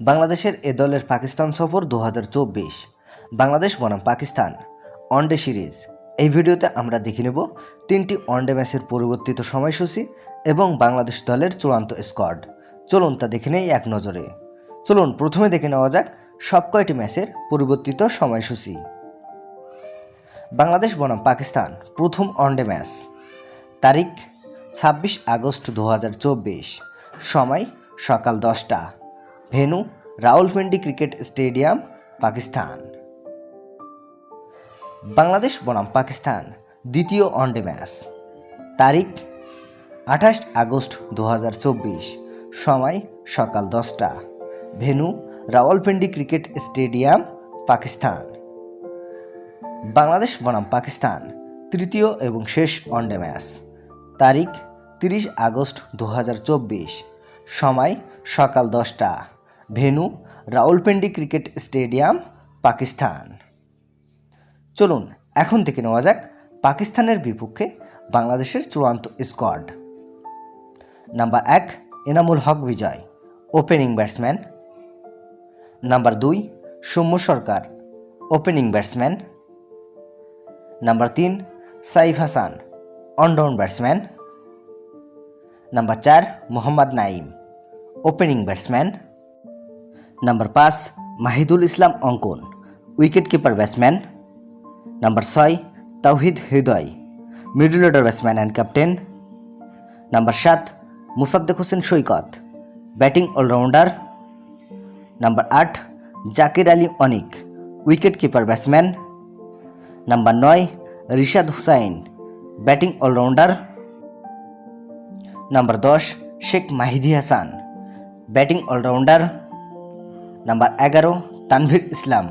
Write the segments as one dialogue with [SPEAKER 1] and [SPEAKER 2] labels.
[SPEAKER 1] বাংলাদেশের এ দলের পাকিস্তান সফর দু হাজার চব্বিশ। বাংলাদেশ বনাম পাকিস্তান। ওয়ানডে সিরিজ এই ভিডিওতে আমরা দেখে নেব তিনটি ওয়ানডে ম্যাচের পরিবর্তিত সময়সূচি এবং বাংলাদেশ দলের চূড়ান্ত স্কোয়াড চলুন তা দেখে নেই এক নজরে। চলুন প্রথমে দেখে নেওয়া যাক সব কয়টি ম্যাচের পরিবর্তিত সময়সূচি। বাংলাদেশ বনাম পাকিস্তান, প্রথম ওয়ানডে ম্যাচ। তারিখ ছাব্বিশ আগস্ট দু হাজার চব্বিশ। সময় সকাল দশটা। Venue Rawalpindi cricket stadium, Pakistan. Bangladesh বনাম, পাকিস্তান, দ্বিতীয় ওয়ানডে ম্যাচ তারিখ, আঠাশ আগস্ট দু হাজার চব্বিশ, সময় সকাল দশটা। Venue Rawalpindi cricket stadium, Pakistan. Bangladesh বনাম, পাকিস্তান, তৃতীয় এবং শেষ ওয়ানডে ম্যাচ তারিখ, তিরিশ আগস্ট দু হাজার চব্বিশ, সময় সকাল দশটা। Venue, Rawalpindi cricket stadium, Pakistan. চলুন, এখন থেকে নেওয়া যাক পাকিস্তানের বিপক্ষে বাংলাদেশের চূড়ান্ত স্কোয়াড নাম্বার এক, Enamul Haque Bijoy opening batsman number দুই, Soumya Sarkar opening batsman number তিন, Saif Hassan one down batsman number চার, Mohammad Naim opening batsman number পাঁচ, মাহিদুল ইসলাম অঙ্কন উইকেট কিপার ব্যাটসম্যান নাম্বার ছয়, Towhid Hridoy middle order batsman and captain number সাত, Mosaddek Hossain Saikat batting allrounder number আট, Zakir Ali Anik wicket keeper batsman number নয়, Rishad Hossain batting allrounder number দশ, Sheikh Mahedi Hasan batting allrounder number এগারো Tanvir Islam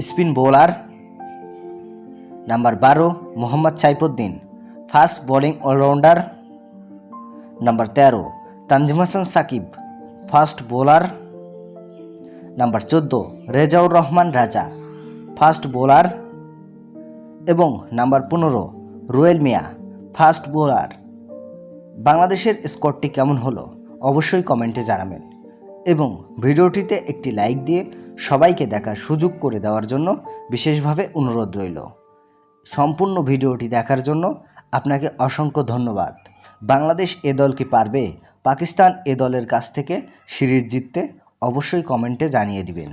[SPEAKER 1] spin bowler number বারো Mohammad Saifuddin fast bowling allrounder number তেরো Tanzim Hasan Sakib fast bowler number চোদ্দ রেজাউর রহমান রাজা fast bowler এবং number পনেরো রুয়েল মিয়া fast bowler বাংলাদেশের স্কোরটি কেমন হলো? অবশ্যই কমেন্টে জানাবেন। এবং ভিডিওটিতে একটি লাইক দিয়ে সবাইকে দেখার সুযোগ করে দেওয়ার জন্য বিশেষভাবে অনুরোধ রইল। সম্পূর্ণ ভিডিওটি দেখার জন্য আপনাকে অসংখ্য ধন্যবাদ। বাংলাদেশ এ দল কি পারবে? পাকিস্তান এ দলের কাছ থেকে সিরিজ জিততে অবশ্যই কমেন্টে জানিয়ে দিবেন।